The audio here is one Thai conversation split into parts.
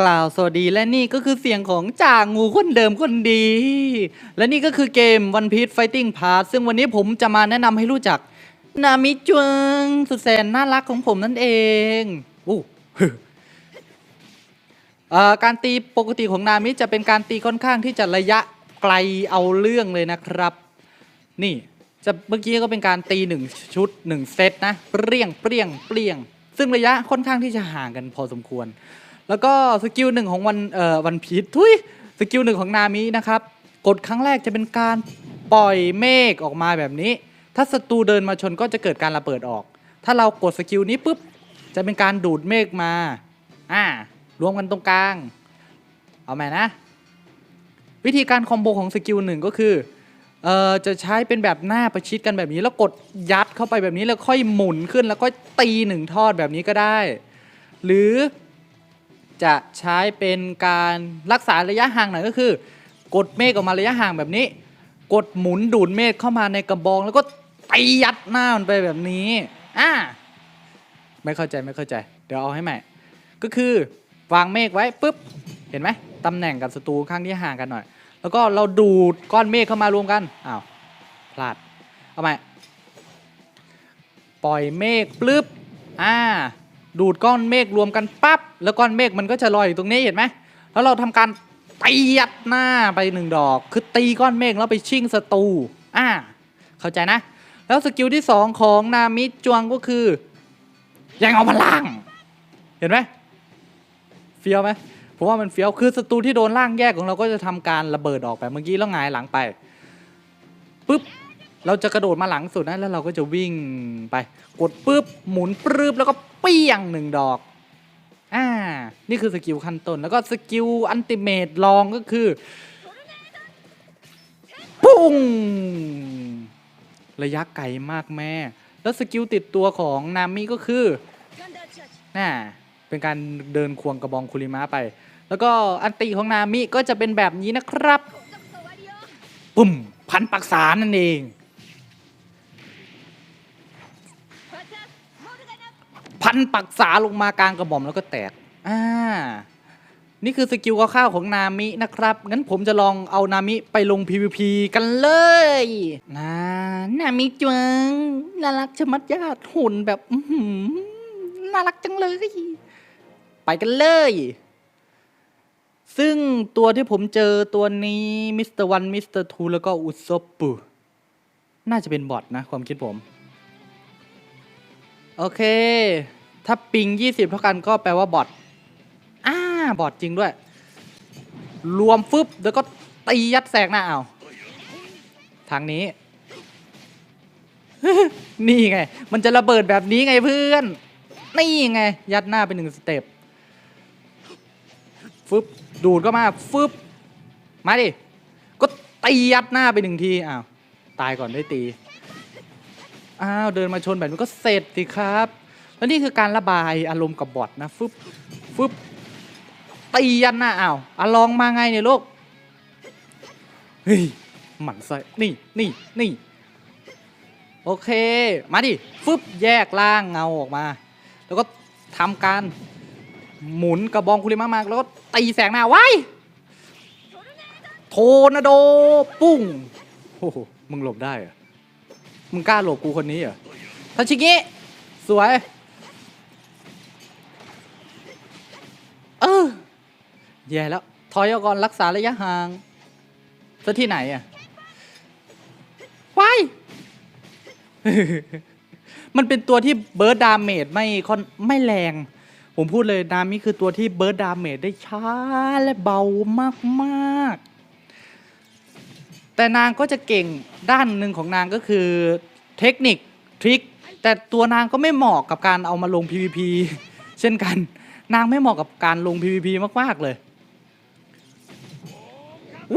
กล่าวสวัสดีและนี่ก็คือเสียงของจ่างูคนเดิมคนดี และนี่ก็คือเกม One Piece Fighting Pass ซึ่งวันนี้ผมจะมาแนะนำให้รู้จัก นามิจวงสุดแสนน่ารักของผมนั่นเองอู้เอ่อการตีปกติของนามิจะเป็นการตีค่อนข้างที่จะระยะไกลเอาเรื่องเลยนะครับ นี่จะเมื่อกี้ก็เป็นการตีหนึ่งชุดหนึ่งเซตนะเปรี้ยงเปรี้ยงเปรี้ยง ซึ่งระยะค่อนข้างที่จะห่างกันพอสมควร แล้วก็สกิลหนึ่งของวันเอ่อวันพีททุยสกิลหนึ่งของนามินะครับกดครั้งแรกจะเป็นการปล่อยเมฆออกมาแบบนี้ ถ้าศัตรูเดินมาชนก็จะเกิดการระเบิดออก ถ้าเรากดสกิลนี้ปุ๊บจะเป็นการดูดเมฆมาอ่ารวมกันตรงกลาง เอาใหม่นะ วิธีการคอมโบของสกิลหนึ่งก็คือเอ่อจะใช้เป็นแบบหน้าประชิดกันแบบนี้ แล้วกดยัดเข้าไปแบบนี้แล้วค่อยหมุนขึ้นแล้วก็ตีหนึ่งทอดแบบนี้ก็ได้ หรือ จะใช้เป็นการรักษาระยะห่างหน่อยก็คือ กดเมฆออกมาระยะห่างแบบนี้ กดหมุนดูดเมฆเข้ามาในกระบอง แล้วก็ตียัดหน้ามันไปแบบนี้อ่าไม่เข้าใจไม่เข้าใจ เดี๋ยวเอาให้ใหม่ ก็คือวางเมฆไว้ปุ๊บเห็นไหมตำแหน่งกับศัตรูข้างที่ห่างกันหน่อย แล้วก็เราดูดก้อนเมฆเข้ามารวมกันอ้าวพลาดเอาใหม่ปล่อยเมฆปลึบอ่า ดูดก้อนเมฆรวมกันปั๊บแล้วก้อนเมฆมันก็จะลอยอยู่ตรงนี้เห็นไหมแล้วเราทำการตียัดหน้าไปหนึ่งดอก คือตีก้อนเมฆแล้วไปชิ่งศัตรูอ่าเข้าใจนะ แล้วสกิลที่สองของนามิจวงก็คือยังเอาพลัง เห็นไหมเฟี้ยวไหมผมว่ามันเฟี้ยวคือศัตรูที่โดนล่างแยกของเราก็จะทำการระเบิดออกแบบเมื่อกี้แล้วหงายหลังไปปุ๊บ เราจะกระโดดมาหลังสุดนะแล้วเราก็จะวิ่งไป กดปุ๊บหมุนปรึบแล้วก็เปี้ยงหนึ่งดอกอ่านี่คือสกิลขั้นต้นแล้วก็สกิลอันติเมตลองก็คือปุ้งระยะไกลมากแม่ แล้วสกิลติดตัวของนามิก็คือน่าเป็นการเดินควงกระบองคุริมะไป แล้วก็อันติของนามิก็จะเป็นแบบนี้นะครับ ปุ่มพันปักษานั่นเอง พันปักษาลงมากลางกระบอกแล้วก็แตกอ่านี่คือสกิลคร่าวๆของนามินะครับ งั้นผมจะลองเอานามิไปลง PVP กันเลยนานามิจวงน่ารักชะมัดญาติหุ่นแบบอื้อหือน่ารักจังเลย ไปกันเลย ซึ่งตัวที่ผมเจอตัวนี้มิสเตอร์วันมิสเตอร์ทูแล้วก็อุซบปุน่าจะเป็นบอทนะความคิดผม โอเค ถ้าปิง 20 เท่ากันก็แปลว่าบอทอ่าบอทจริงด้วย รวมฟึบแล้วก็ตียัดแสกหน้าเอาทางนี้ นี่ไง มันจะระเบิดแบบนี้ไงเพื่อน นี่ไง ยัดหน้าไปหนึ่งสเต็ปฟึบดูดก็มาฟึบมาดิ ก็ตียัดหน้าไปหนึ่งทีอ้าวตายก่อนได้ตี อ้าวเดินมาชนแบบนี้ก็เสร็จสิครับ แล้วนี่คือการระบายอารมณ์กับบอทนะฟึบฟึบตียันหน้าอ้าวอะลองมาไงเนี่ยลูกเฮ้ยหมันไส้นี่นี่นี่โอเค มาดิฟึบแยกล่างเงาออกมา แล้วก็ทำการหมุนกระบองคุริมะมากแล้วก็ตีแสงหน้าไว้โทนาโดปุ้งโอ้โหมึงหลบได้อะ มึงกล้าหลบกูคนนี้เหรอทาชิเงะสวย เออแย่แล้วถอยออกก่อนรักษาระยะห่างซะที่ไหนอะว้ายมันเป็นตัวที่เบิร์ดดาเมจไม่ค่อนไม่แรง ผมพูดเลยนามิคือตัวที่เบิร์ดดาเมจได้ช้าและเบามากๆ แต่นางก็จะเก่งด้านหนึ่งของนางก็คือเทคนิคทริคแต่ตัวนางก็ไม่เหมาะกับการเอามาลง PVP เช่นกัน นางไม่เหมาะกับการลง PVP มาก ๆ เลย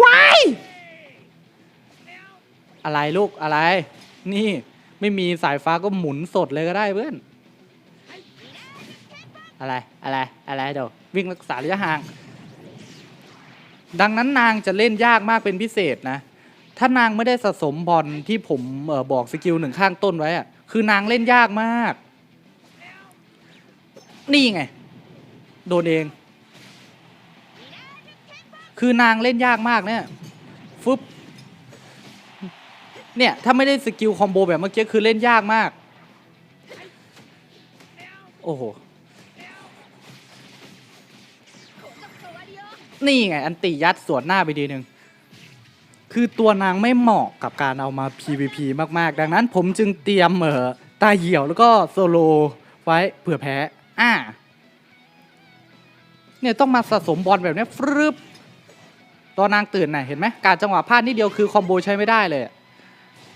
ว้ายอะไรลูกอะไร นี่ไม่มีสายฟ้าก็หมุนสดเลยก็ได้เพื่อน อะไรอะไรอะไรเดี๋ยววิ่งรักษาระยะห่าง ดังนั้นนางจะเล่นยากมากเป็นพิเศษนะ ถ้านางไม่ได้สะสมบอลที่ผมออบอกสกิลหนึ่งข้างต้นไว้อะคือนางเล่นยากมาก นี่ไง โดนเอง คือนางเล่นยากมากเนี่ยฟึบเนี่ย ถ้าไม่ได้สกิลคอมโบแบบเมื่อกี้คือเล่นยากมาก โอ้โห นี่ไง อันติยัดสวนหน้าไปดีหนึ่ง คือตัวนางไม่เหมาะกับการเอามา PVP มากๆ ดังนั้นผมจึงเตรียมเออตาเหี่ยวแล้วก็โซโลไว้เผื่อแพ้อ่าเนี่ยต้องมาสะสมบอลแบบเนี้ยฟรึบตอนนางตื่นน่ะเห็นไหมการจังหวะพลาดนิดเดียวคือคอมโบใช้ไม่ได้เลย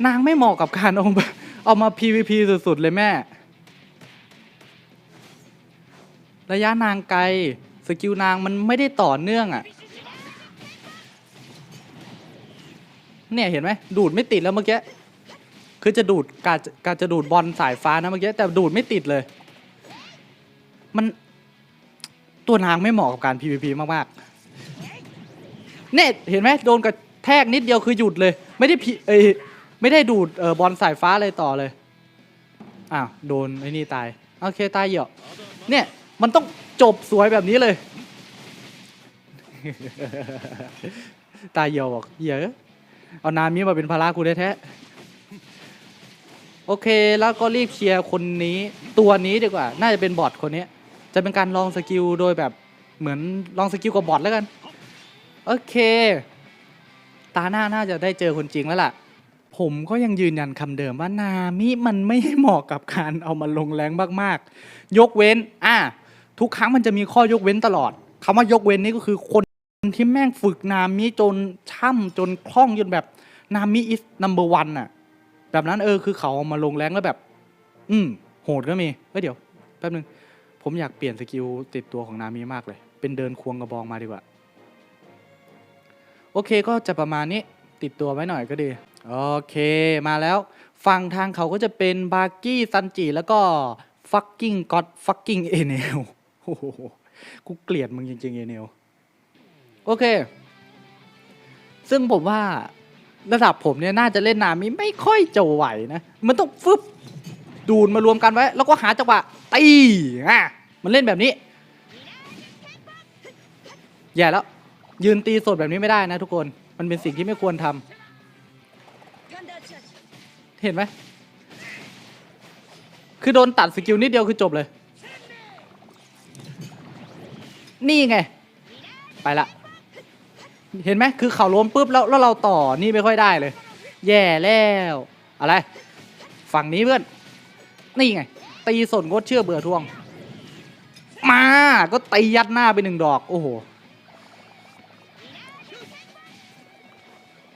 นางไม่เหมาะกับการเอามาเอามา PVP สุดๆเลยแม่ ระยะนางไกล สกิลนางมันไม่ได้ต่อเนื่องอะ่ะ เนี่ยเห็นไหมดูดไม่ติดแล้วเมื่อกี้คือจะดูดการการจะดูดบอลสายฟ้านะเมื่อกี้แต่ดูดไม่ติดเลย มันตัวนางไม่เหมาะกับการ PVP มากๆเนี่ยเห็นไหมโดนกระแทกนิดเดียวคือหยุดเลย ไม่ได้พีเอยไม่ได้ดูดเออบอลสายฟ้าเลยต่อเลยอ้าวโดนไอ้นี่ตายโอเคตายเหยอะเนี่ยมันต้องจบสวยแบบนี้เลย ตายเหยอะบอกเหยอะ เอานามิมาเป็นภาระกูแท้ๆโอเค แล้วก็รีบเคลียร์คนนี้ตัวนี้ดีกว่า น่าจะเป็นบอทคนนี้ จะเป็นการลองสกิลโดยแบบเหมือนลองสกิลกับบอทแล้วกัน โอเค ตาหน้าน่าจะได้เจอคนจริงแล้วล่ะ ผมก็ยังยืนยันคำเดิมว่านามิมันไม่เหมาะกับการเอามาลงแรงมากๆ ยกเว้น อะทุกครั้งมันจะมีข้อยกเว้นตลอดคำว่ายกเว้นนี่ก็คือคน คนที่แม่งฝึกนามิจนช่ำจนคล่องจนแบบนามิ is number one อะแบบนั้นเออคือเขาเอามาลงแรงแล้วแบบ อืมโหดก็มีเฮ้ยเดี๋ยวแป๊บนึง ผมอยากเปลี่ยนสกิลติดตัวของนามิมากเลย เป็นเดินควงกระบองมาดีกว่า โอเคก็จะประมาณนี้ติดตัวไว้หน่อยก็ดี โอเคมาแล้วฝั่งทางเขาก็จะเป็นบาร์กี้ซันจิแล้วก็ฟักกิ้งก็ d ฟักกิ้งเอเนลโอ้โหกูเกลียดมึงจริงๆเอเนล โอเค ซึ่งผมว่าระดับผมเนี่ยน่าจะเล่นนามิไม่ค่อยจะไหวนะ มันต้องฟึบดูดมารวมกันไว้ แล้วก็หาจังหวะตีอะมันเล่นแบบนี้ แย่แล้ว ยืนตีสดแบบนี้ไม่ได้นะทุกคนมันเป็นสิ่งที่ไม่ควรทำเห็นไหมคือโดนตัดสกิลนิดเดียวคือจบเลย นี่ไง ไปละ เห็นไหมคือเขาล้มปุ๊บแล้วแล้วเราต่อนี่ไม่ค่อยได้เลย แย่แล้ว อะไร ฝั่งนี้เพื่อน นี่ไง ตีสนงดเชื่อเบื่อทวง มาก็ตียัดหน้าไปหนึ่งดอก โอ้โห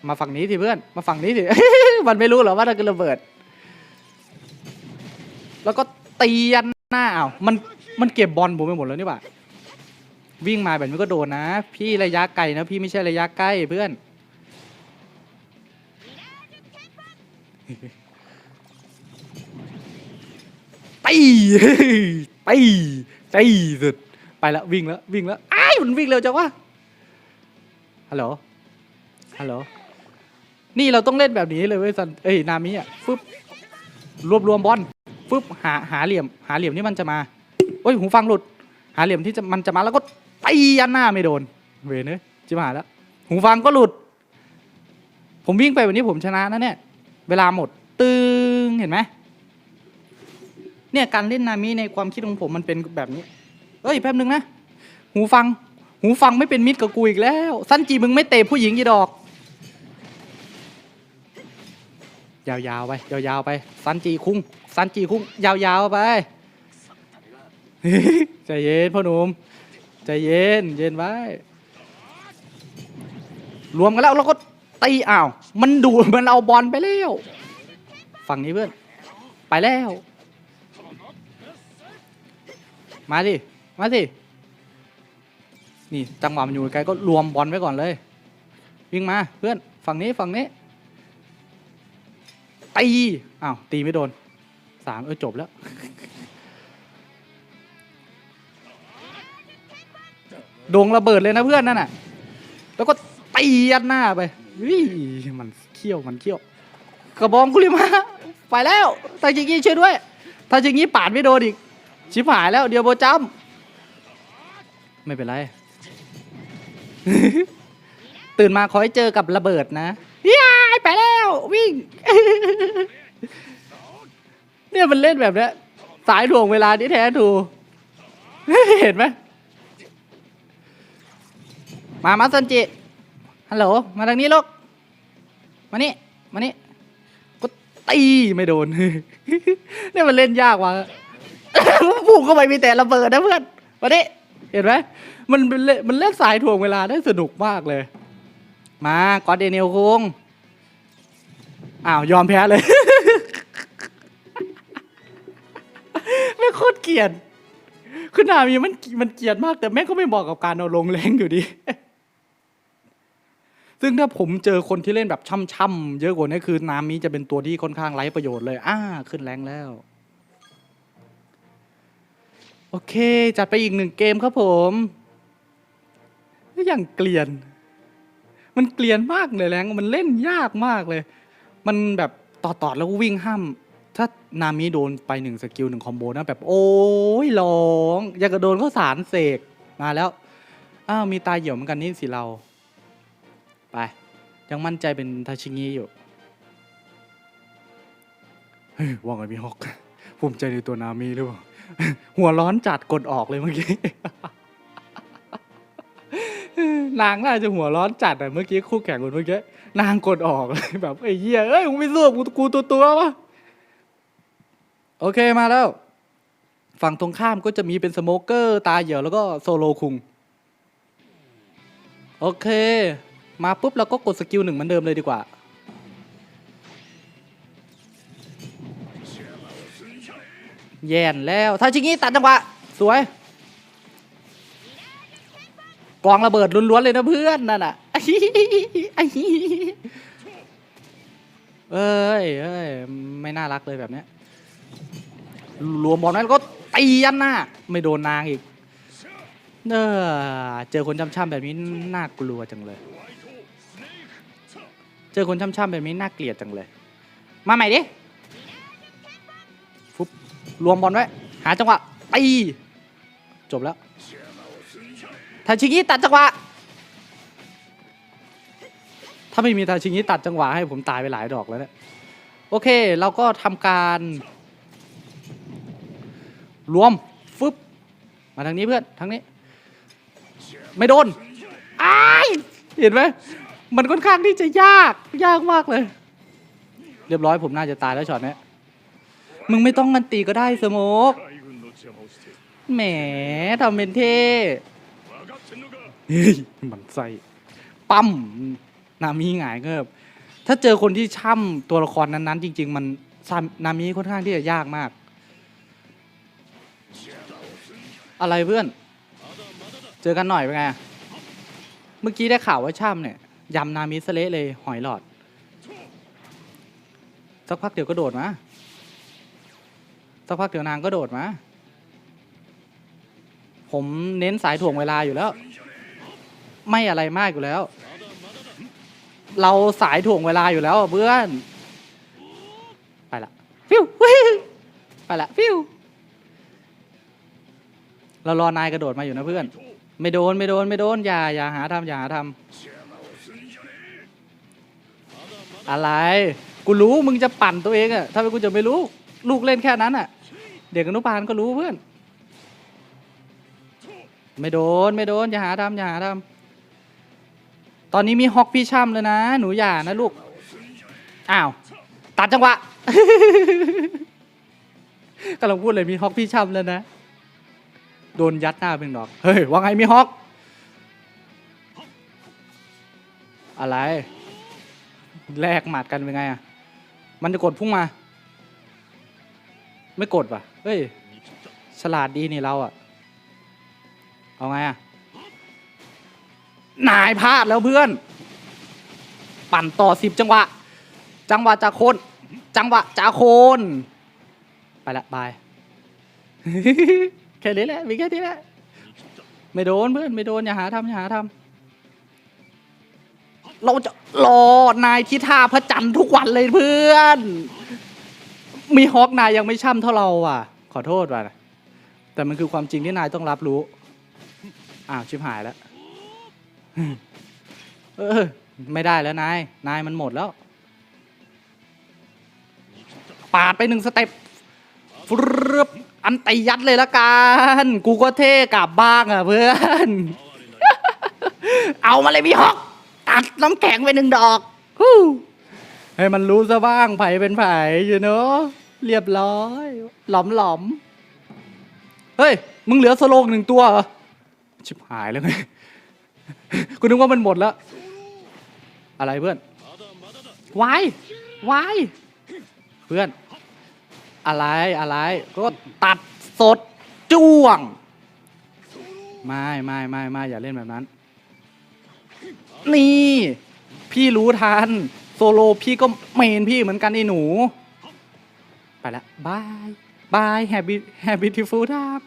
มาฝั่งนี้สิเพื่อน มาฝั่งนี้สิ มันไม่รู้หรอว่าเราจะระเบิด แล้วก็ตียันหน้าอ้าวมันมันเก็บบอลผมไปหมดแล้วนี่ป่ะ วิ่งมาแบบนี้ก็โดนนะ พี่ระยะไกลนะ พี่ไม่ใช่ระยะใกล้เพื่อนตีตีตีสุดไปแล้ววิ่งแล้ววิ่งแล้วอ้ายมันวิ่งเร็วจังวะฮัลโหลฮัลโหลนี่เราต้องเล่นแบบนี้เลยเว้ยซันเอ้ยนามิอะฟึบรวบรวมบอลฟึบหาหาเหลี่ยม หาเหลี่ยมที่มันจะมาโอ้ยหูฟังหลุด หาเหลี่ยมที่จะมันจะมาแล้วก็ ตียันหน้าไม่โดน เวรเนยจิบหายแล้ว หูฟังก็หลุด ผมวิ่งไปแบบนี้ผมชนะนะเนี่ย เวลาหมด ตึงเห็นไหมเนี่ยการเล่นนามิในความคิดของผมมันเป็นแบบนี้ เอ้ยแป๊บนึงนะ หูฟัง หูฟังไม่เป็นมิตรกับกูอีกแล้ว สั้นจีมึงไม่เตะผู้หญิงกี่ดอก ยาวๆไป ยาวๆไปซันจีคุ้งซันจีคุ้ง ยาวๆไปใจเย็นพ่อหนุ่ม ใจเย็น เย็นไว้ รวมกันแล้วเราก็ตีอ้าว มันดูดมันเอาบอลไปแล้ว ฝั่งนี้เพื่อน ไปแล้ว มาสิมาสิ นี่จังหวะมันอยู่ไกลก็รวมบอลไว้ก่อนเลย วิ่งมาเพื่อน ฝั่งนี้ฝั่งนี้ ตี อ้าว ตีไม่โดน สามเออจบแล้ว โดงระเบิดเลยนะเพื่อนนั่นน่ะ แล้วก็ตียัดหน้าไปวิมันเขี้ยวมันเขี้ยว กระบองคุริมาไปแล้วทาจิงี้ช่วยด้วยทาจิงี้ปาดไม่โดนอีก ชิบหายแล้วเดียวโบจัมไม่เป็นไร ตื่นมาขอให้เจอกับระเบิดนะยายไปแล้ววิ่ง เนี่ยมันเล่นแบบเนี้ยสายถ่วงเวลาที่แท้ทรูเห็นไหม มามาซันจิ ฮัลโหล มาทางนี้ลูก มานี่ มานี่ก็ตีไม่โดนเนี่ยมันเล่นยากว่ะพุ่งเข้าไปมีแต่ระเบิดนะเพื่อน มาดิเห็นไหมมันเป็นเล่นมันเล่นสายถ่วงเวลาได้สนุกมากเลย มากอดเดนิเอลคุงอ้าวยอมแพ้เลย ไม่โคตรเกลียดคือนามีมันมันเกลียดมากแต่แม่ก็ไม่เหมาะกับการเอาลงแรงอยู่ดี ซึ่งถ้าผมเจอคนที่เล่นแบบช่ำๆเยอะกว่านี้คือนามิจะเป็นตัวที่ค่อนข้างไร้ประโยชน์เลยอ่าขึ้นแรงแล้ว โอเค จัดไปอีกหนึ่งเกมครับผมอย่างเกลียน มันเกลียนมากเลยแรงมันเล่นยากมากเลย มันแบบต่อตอดๆแล้ววิ่งห้าม ถ้านามิโดนไปหนึ่งสกิลหนึ่งคอมโบนะแบบ โอ้ยร้อง อยากกระโดนข้าวสารเสกมาแล้ว อ้าวมีตาเหี่ยวเหมือนกันนี่สิเรา ยังมั่นใจเป็นทาชิงิอยู่เฮ้ยว่าไงพี่ฮอกภูมิใจในตัวนามิหรือเปล่า หัวร้อนจัดกดออกเลยเมื่อกี้ นางน่าจะหัวร้อนจัดอะเมื่อกี้คู่แข่งคนเมื่อกี้นางกดออกเลยแบบไอ้เหี้ยเอ้ยมึงไม่สู้กูกูตัวตัววะโอเคมาแล้ว ฝั่งตรงข้ามก็จะมีเป็นสโมเกอร์ ตาเหี่ยวแล้วก็โซโลคุง โอเค มาปุ๊บเราก็กดสกิลหนึ่งเหมือนเดิมเลยดีกว่า แย่นแล้วถ้าชิงี้ตัดจังหวะสวย กองระเบิดล้วนๆเลยนะเพื่อนนั่นน่ะเอ้ยเอ้ยไม่น่ารักเลยแบบเนี้ยรวมบอลนั้นก็ตียันหน้าไม่โดนนางอีกเออเจอคนช่ำๆแบบนี้น่ากลัวจังเลย เจอคนช่ำๆแบบนี้น่าเกลียดจังเลย มาใหม่ดิฟุบรวมบอลไว้ หาจังหวะตีจบแล้วทาชิงิตัดจังหวะ ถ้าไม่มีทาชิงิตัดจังหวะให้ผมตายไปหลายดอกแล้วเนี่ยโอเค เราก็ทำการ รวมฟึบมาทางนี้เพื่อนทางนี้ ไม่โดนอ้ายเห็นไหม มันค่อนข้างที่จะยากยากมากเลย เรียบร้อยผมน่าจะตายแล้วช็อตนี้มึงไม่ต้องมันตีก็ได้สโมกแหมทำเป็นเท่เฮ้ยมันใส่ปั๊มนามีหงายเงิบถ้าเจอคนที่ช่ำตัวละครนั้นๆ จริง ๆ มันนามีค่อนข้างที่จะยากมาก อะไรเพื่อน เจอกันหน่อยเป็นไง เมื่อกี้ได้ข่าวว่าช่ำเนี่ย ยำนามิสเละเลยหอยหลอด สักพักเดี๋ยวก็โดดมา สักพักเดี๋ยวนางก็โดดมา ผมเน้นสายถ่วงเวลาอยู่แล้ว ไม่อะไรมากอยู่แล้ว เราสายถ่วงเวลาอยู่แล้วเพื่อน ไปละฟิวไปละฟิวเรารอนายกระโดดมาอยู่นะเพื่อน ไม่โดนไม่โดนไม่โดนอย่าอย่าหาทำอย่าหาทำ อะไร กูรู้มึงจะปั่นตัวเองอะถ้าไม่กูจะไม่รู้ ลูกเล่นแค่นั้นอะเด็กอนุบาลก็รู้เพื่อน ไม่โดนไม่โดนอย่าหาทำอย่าหาทำตอนนี้มีฮอกพี่ช่ำเลยนะ หนูอย่านะลูก อ้าว ตัดจังหวะกำลังพูดเลยมีฮอกพี่ช่ำแล้วนะ โดนยัดหน้าเป็นดอก เฮ้ยว่าไงมีฮอก อะไร แลกหมัดกันเป็นไงอะ มันจะกดพุ่งมา ไม่กดว่ะ เฮ้ย ฉลาดดีนี่เราอะ เอาไงอะ นายพลาดแล้วเพื่อน ปั่นต่อสิบจังหวะ จังหวะจากโคน จังหวะจากโคน ไปละบาย แค่นี้แหละ มีแค่นี้แหละ ไม่โดนเพื่อน ไม่โดนอย่าหาทำอย่าหาทำ เราจะรอนายที่ท่าพระจันทร์ทุกวันเลยเพื่อน มีฮอกนายยังไม่ช่ำเท่าเราอะ ขอโทษว่ะ แต่มันคือความจริงที่นายต้องรับรู้ อ้าวชิบหายแล้ว เออ ไม่ได้แล้วนาย นายมันหมดแล้ว ปาดไปหนึ่งสเต็ปฟรึบอันตยัดเลยละกัน กูก็เท่กลับบ้างอะเพื่อน เอามาเลยพี่ฮอก ตัดน้ำแข็งไปหนึ่งดอกฮู้ให้มันรู้ซะบ้างไผเป็นไผอยู่เนอะเรียบร้อย หลอมหลอมๆเฮ้ย มึงเหลือสโลงหนึ่งตัวเหรอ ชิบหายแล้วไง กูนึกว่ามันหมดแล้ว อะไรเพื่อนวายวาย เพื่อน อะไรอะไร ก็ตัดสดจ้วง ไม่ไม่ไม่ไม่อย่าเล่นแบบนั้น นี่ พี่รู้ทัน โซโลพี่ก็เมนพี่เหมือนกันไอ้หนู ไปละบายบายแฮปปี้แฮปปี้ทิฟูทับ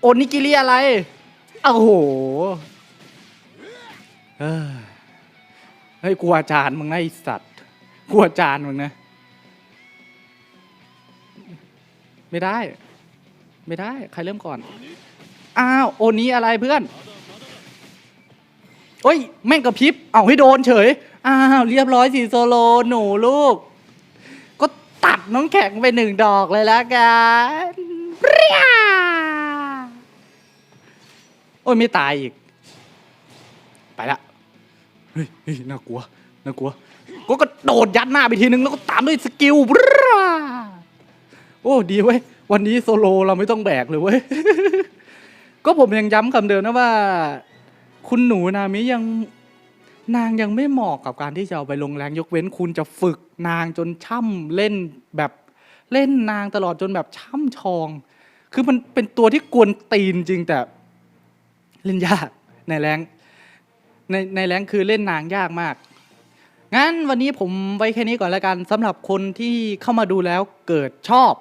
โอนิกิริอะไรโอ้โหเอ้ยเฮ้ยกลัวอาจารย์มึงนะไอสัตว์กลัวอาจารย์มึงนะ ไม่ได้ ไม่ได้ ใครเริ่มก่อน อ้าว โอนี้อะไรเพื่อน เอ้ย แม่งกระพริบ เอาให้โดนเฉย อ้าว เรียบร้อยสิโซโลหนูลูก ก็ตัดน้องแข็งไปหนึ่งดอกเลยละกันเรียโอ้ยไม่ตายอีก ไปละ เฮ้ยเฮ้ยน่ากลัว น่ากลัว ก็กระโดดยัดหน้าไปทีนึงแล้วก็ตามด้วยสกิลโอ้ดีเว้ย วันนี้โซโลเราไม่ต้องแบกเลยเว้ย ก็ผมยังย้ำคำเดิมนะว่า คุณหนูนามิยังนางยังไม่เหมาะกับการที่จะเอาไปลงแรงยกเว้นคุณจะฝึกนางจนช่ำเล่นแบบเล่นนางตลอดจนแบบช่ำชอง คือมันเป็นตัวที่กวนตีนจริงแต่เล่นยากในแรงในในแรงคือเล่นนางยากมาก งั้นวันนี้ผมไว้แค่นี้ก่อนละกันสำหรับคนที่เข้ามาดูแล้วเกิดชอบ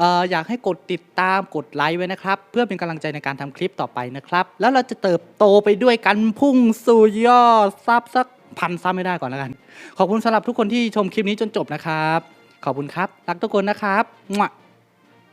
อออยากให้กดติดตามกดไลค์ไว้นะครับ เพื่อเป็นกำลังใจในการทำคลิปต่อไปนะครับ แล้วเราจะเติบโตไปด้วยกันพุ่งสู่ยอดซับสักพันซับไม่ได้ก่อนละกัน ขอบคุณสำหรับทุกคนที่ชมคลิปนี้จนจบนะครับ ขอบคุณครับ รักทุกคนนะครับมั่